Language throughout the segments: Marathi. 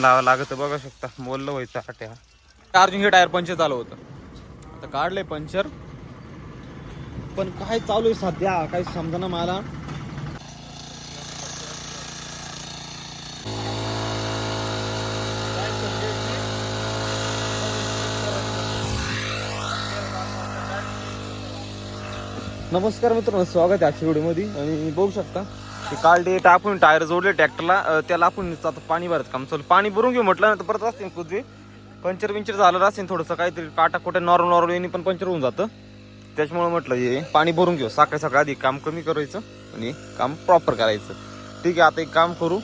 लावा लागत बघा शकता. बोललं व्हायचं आट्या चार्जिंग हे टायर पंचर चालू होतं. आता काढलंय पंचर. पण काय चालू आहे सध्या? काही समजा मला. नमस्कार मित्रांनो स्वागत आहे आजच्या व्हिडिओमध्ये आणि बघू शकता ते काल ते आपण टायर जोडले ट्रॅक्टरला त्याला आपण आता पाणी भरत काम. चालू पाणी भरून घेऊ म्हटलं ना तर परत असते कुठे पंचर विंचर झालं असेल थोडंसं काहीतरी काटा कुठे नॉर्मल नॉर्मल यांनी पण पंचर होऊन जातं. त्याच्यामुळे म्हटलं हे पाणी भरून घेऊ. सकाळी सकाळी आधी काम कमी करायचं आणि काम प्रॉपर करायचं. ठीक आहे आता एक काम करू.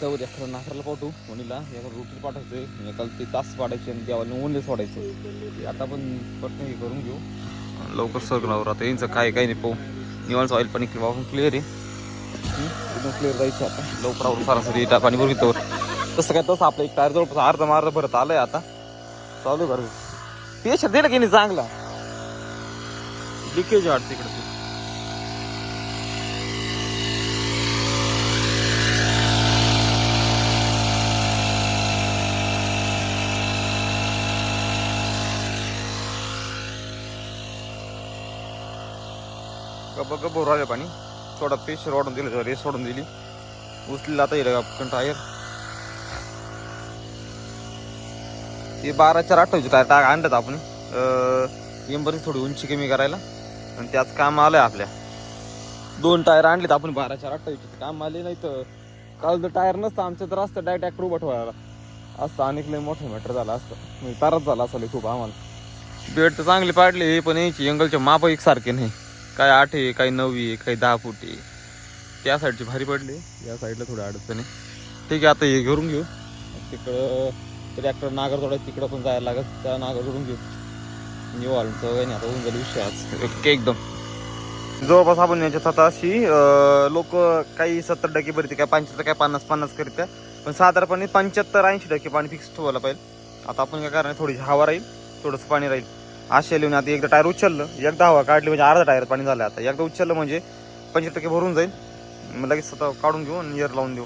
तर उद्या खरं पाठवू. मुलीला एका रोटी पाठवायचं एकाला ते तास पाडायचे आणि देवाला ओनले सोडायचं. ते आता पण पटकन हे करून घेऊ. लवकर सगळं आता यांचं काय काय नाही पाहू. निवांच ऑइल पाणी वापरून क्लिअर आहे. एकदम क्लिअर जायचं आता. लवकर आवरून सरासरी टा- पाणी भरून घेतो तसं काय तसं आपलं एक टायर जवळपास अर्धा मार्ग भरत आलंय आता. चालू कर पेशा दिलं की नाही चांगला. लिकेज वाटतं ते. गप्पा गप्प राहिले पाणी. थोडा प्रेशर वाढून दिलं रेस सोडून दिली. उचलेला आता येईल आपण टायर ते बारा चार अठ्ठावीस टायर टाक आणतात आपण. एम्बरची थोडी उंची कमी करायला. आणि त्याच काम आलंय आपल्या. दोन टायर आणलेत आपण बारा चार अठ्ठावीस काम आले नाही तर काल जर टायर नसतं आमचं तर असतं डायरेक्ट ट्रॅक्टर उभा ठेवायला. असतं अनेक लय मोठं मॅटर झालं असतं. म्हणजे तारच झाला असं खूप आम्हाला. बेड तर चांगली पाडली पण याची एंगलचे माप एकसारखे नाही. काय आठ आहे काही नऊ आहे काही दहा फूट आहे. त्या साईडची भारी पडली. या साईडला थोडं अडचण आहे. ठीक आहे आता हे घेऊन घेऊ. तिकडं ट्रॅक्टर नागर थोडा तिकडं पण जायला लागत त्या नागर जोडून घेऊ. येऊ आलचं काही नाही आता होऊन जाईल विषय आज. ओके एकदम. जवळपास आपण याच्यात आता अशी लोक काही सत्तर टक्के भरते काय पंच्याहत्तर काय पन्नास पन्नास करीत पण साधारणपणे पंच्याहत्तर ऐंशी टक्के पाणी फिक्स ठेवायला पाहिजे. आता आपण काय करणार थोडीशी हवा राहील थोडंसं पाणी राहील. असे लिहून आता एकदा टायर उचललं. एकदा हवा काढली म्हणजे अर्धा टायर पाणी झालं आता. एकदा उचललं म्हणजे पंचवीस टक्के भरून जाईल. मग लगेच स्वतः काढून घेऊ आणि इयर लावून देऊ.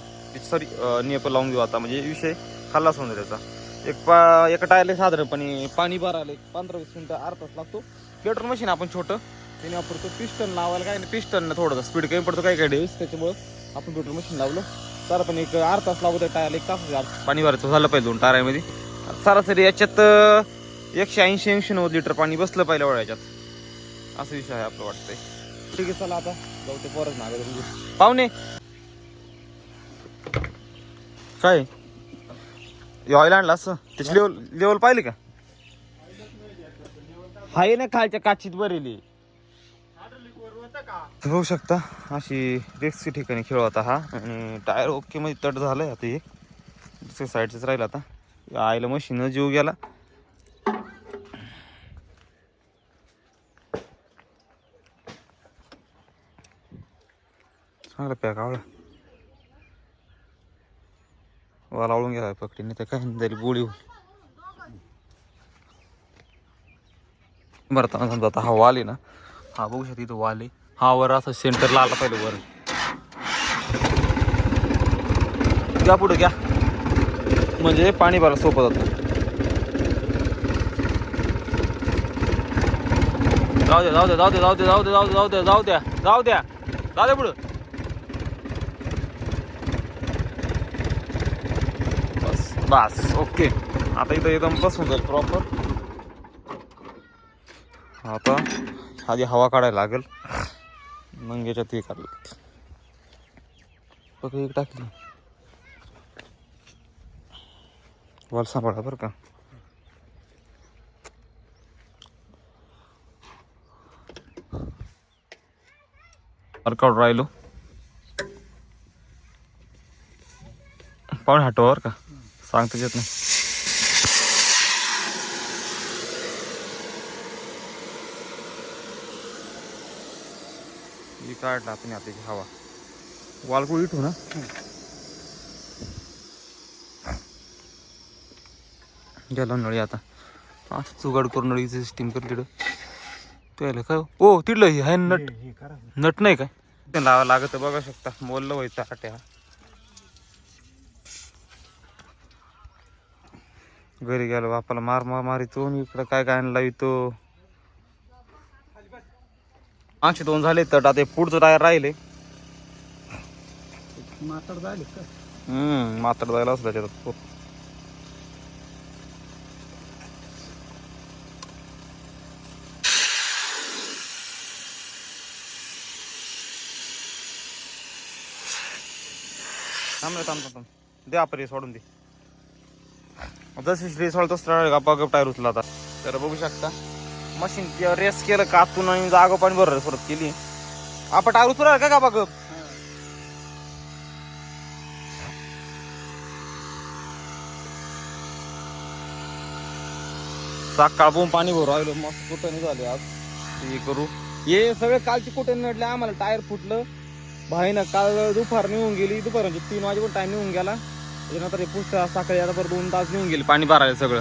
सॉरी नेप लावून घेऊ आता. म्हणजे विषय खाल्लाच होऊन त्याचा. एक पा एका टायरला साधारणपणे पाणी भरायला एक पंधरा वीस मिनटं अर्ध तास लागतो. पेट्रोल मशीन आपण छोटं. त्याने वापरतो पिस्टन लावायला काय नाही. पिस्टन थोडंसं स्पीड कमी पडतो काय काय डेव्हिस त्याच्यामुळं आपण पेट्रोल मशीन लावलं. तर पण एक अर्धा तास लागतो टायरला. एक तास पाणी भरायचं झालं पाहिजे दोन टायरामध्ये. सरासरी याच्यात एकशे ऐंशी ऐंशी नव्वद लिटर पाणी बसलं पाहिलं वळ याच्यात असं विषय आहे आपलं वाटतंय. ठीक आहे चला आता. जाऊ ते परत नागरिक पाहुणे! काय? ऑइल आणलं असं? त्याची लेवल लेवल पाहिली का? हाय ना खालच्या काचीत बरेली होऊ शकता. अशी रिक्सची ठिकाणी खेळ होता हा. आणि टायर ओके मध्ये तट झालंय आता हे. दुसऱ्या साईडच राहील आता. आईला मशीन जीव गेला. चांगला पॅक आवडा वाल आवळून गेला पकडीने तर काही तरी गोळी होईल भरताना समजा आता हा वाल आहे ना हा बघू शकता इथं वाल आहे. हा वर असं सेंटरला आला पाहिजे वर. घ्या पुढे घ्या. म्हणजे पाणी भरायला सोपं जातं. जाऊ द्या जाऊ द्या जाऊ द्या जाऊ द्या जाऊ द्या जाऊ द्या जाऊ द्या जाऊ द्या. जाऊ द्या पुढं. बस ओके आता इथं एकदम बसून जाईल प्रॉपर आता आधी हवा काढायला लागेल मग याच्यात हे काढलं एक टाकली वाल सांभाळा बरं का वर्कआउट राहिलो पाहुणे हटवा बरं का सांगताच येत नाही ही काढला आपण आता हवा वालकुळ इटू ना गेला नळी आता असं चुगाड करून नळीचं सिस्टीम कर तिकडं तू यायला काय ओ तिडलं हे आहे नट नट नाही काय लावा लागत बघा शकता बोललं व्हायचं आट्या घरी गेलो बापाला मार मार मारितो इकडं काय काय लावितो मागचे दोन झाले तर आता हे पुढचं टायर राहिले. झाले हम्म मात्र जायला असलं त्याच्यात खूप थांब थांब थांब. दे आपण हे सोडून दे. जशी रेस सोडतो तसं गप्पा टायर उचला आता. तर बघू शकता. मशीन रेस केलं कातून आणि जागो पाणी बरोबर परत केली. आपण टायर उचला का गप्पा गप सकाळ पण पाणी भरू राहिलो. मस्त कुठं झाले आज? हे करू. हे सगळे कालची कुठे नडले? आम्हाला टायर फुटलं. भाईनं काल दुपार निघून गेली. दुपार म्हणजे तीन वाजे पण टाइम निघून गेला. त्याच्यानंतर हे पुस्तक सकाळी आता परत दोन तास घेऊन गेले पाणी भरायला सगळं.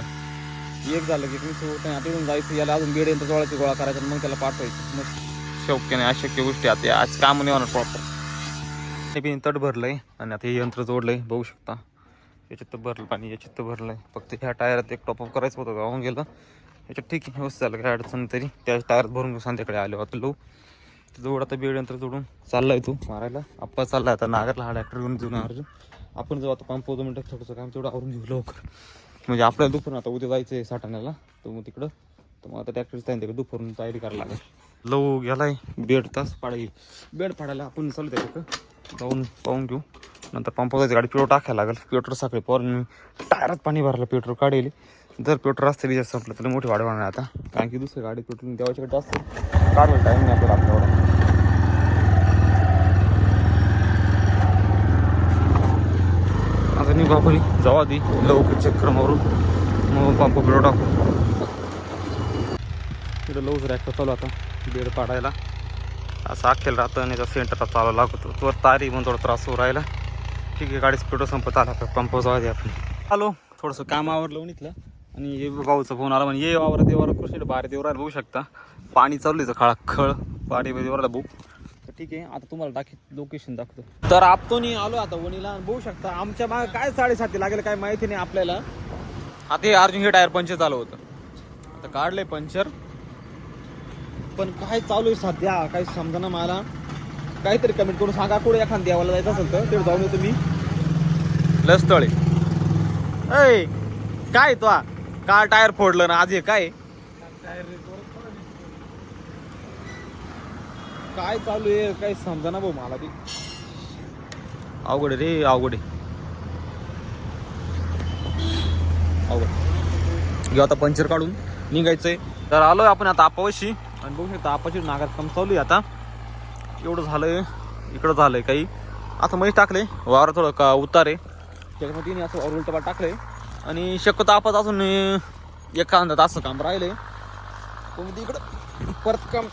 एक झालं की तुम्ही होत नाही आता इथून जायचं याला अजून बेड यंत्र जोळाची गोळा करायचा आणि मग त्याला पाठवायचं. मग शक्य नाही अशक्य गोष्टी आता आज काम नाही होणार प्रॉपर हे तट भरलंय आणि आता हे यंत्र जोडलंय बघू शकता. याच्यात तर भरलं पाणी याच्यात तर भरलंय. फक्त ह्या टायरात एक टॉपअप करायचं होतं गावून गेलं. याच्यात ठीक आहे व्यवस्थित झालं काय अडचण तरी. त्या टायरात भरून घेऊ संध्याकडे आलो आता लो जोड आता बेड यंत्र जोडून चाललाय तू मारायला. आप्पा चाललाय आता नागरला हा डॅक्टर घेऊन घेऊन अर्जुन आपण जाऊ आता पंप दोन मिनटं थोडंसं काम तेवढं आवरून घेऊ लवकर. म्हणजे आपल्याला दुपारून आता उद्या जायचं आहे साठाण्याला तर मग तिकडं. तर मग आता ट्रॅक्टरचं टाइम तिकडे दुपारून तयारी करायला लागेल. लव गेलाय. बेड तास पाडायची बेड पाडायला आपण चालू त्याच्याकडं जाऊन पाहून घेऊ. नंतर पंप जायचं गाडी पेट्रोल टाकायला लागेल. पेट्रोल पोरण मी टायरात पाणी भरलं पेट्रोल काढेल. जर पेट्रोल रस्त्याला जास्त संपलं तर मोठी वाढ होणार आता. कारण की दुसऱ्या गाडी पेट्रोल देवाच्याकडे जास्त. काढलं टाईम नाही आपल्याला आपल्याला आता मी बापरी जाऊ आधी. लवकर चक्कर मारून. मग पंप पेट्रोल टाकू. तिकडं लवकर रॅक्टर चालू आता. बेड पाडायला. असं अखेल राहतं आणि त्या सेंटरला चालावं लागतो. तो तारी पण थोडा त्रास होऊ राहिला. ठीक आहे गाडी पेट्रोल संपत आला. तर पंप जाऊ दे आपण. आलो. थोडंसं काम आवरलं इथलं. आणि हे भाऊचा फोन आला. म्हणजे ये वावर देवावर कृषी बारे देवर बघू शकता. पाणी चालू आहे खळा खळ. पाणी देवराला बघू. ठीक आहे आता तुम्हाला दाखव लोकेशन दाखवतो. तर आपतोनी आलो आता वणीला बघू शकता आमच्या मागे काय साडेसाती लागेल काय माहिती नाही आपल्याला. आता हे अर्जुन हे टायर पंचर चालू होतं. आता काढलंय पंचर. पण काय चालू आहे सध्या काही समजा मला. काहीतरी कमेंट करून सांगा कुठे एखाद देवाला जायचं असेल तर तेवढं जाऊन येतो मी लस्तळे. ऐ काय तो का टायर फोडलं ना आज हे काय? काय चालू आहे? काही समजा ना भाऊ मला ते अवघड आहे रे अवघड आहे. अवघड. घेऊ आता पंचर काढून. निघायचंय. तर आलोय आपण आता आपावशी आणि बघू शकता आपाची नागात काम चालू आहे आता. एवढं झालंय. इकडं झालंय काही. असं मध्ये टाकले. वावर थोडं का उतार. आहे त्याच्यामध्ये तिने असं वावर उलटं टाकलंय. आणि शक्यतो आपत अजून एखादा एका असं काम राहिलंय. पण इकडं परत काम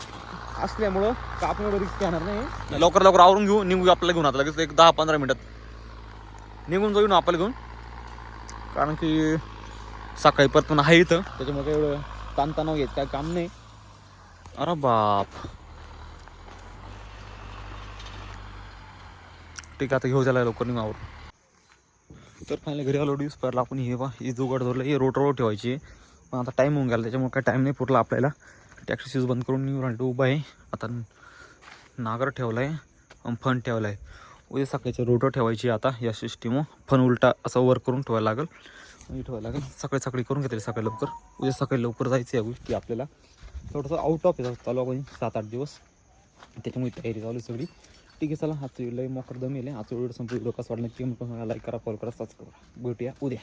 असल्यामुळं का आपण एवढं रिस्क घेणार नाही? लवकर लवकर आवरून घेऊ निघू आपल्याला घेऊन आता लगेच एक दहा पंधरा मिनिटात निघून जाऊ ना आपल्याला घेऊन. कारण की सकाळी परत पण आहे इथं. त्याच्यामुळे काही एवढं ताणतणाव घ्यायचं काय काम नाही. अरे बाप. ठीक आहे आता घेऊ त्याला लवकर निघावर तर फायनली घरी आलो दिवस परला आपण. हे बा ही जुगाड धरलं हे रोड रोड ठेवायची. पण आता टाईम होऊन गेला त्याच्यामुळे काय टाईम नाही पुरला आपल्याला. टॅक्सी शूज बंद करून निघून रांडू उभा आहे. आता नागर ठेवला आहे आणि फन ठेवला आहे उद्या सकाळच्या रोटर ठेवायची आता या सिस्टीम फन उलटा असं वर करून ठेवायला लागेल. आणि ठेवायला लागेल. सकाळी सकाळी करून घेतली सकाळी लवकर. उद्या सकाळी लवकर जायचं या गोष्टी आपल्याला थोडंसं आउट ऑफ आहे चालू आपण सात आठ दिवस. त्याच्यामुळे तयारी चालू सगळी. ठीक आहे चला. आजचं व्हिडिओ मोकर दमेल आहे आजचं व्हिडिओ संपूर्ण व्हिडिओ कसं वाटलं की लाईक करा फॉलो करा सबस्क्राईब करा. भेटूया उद्या.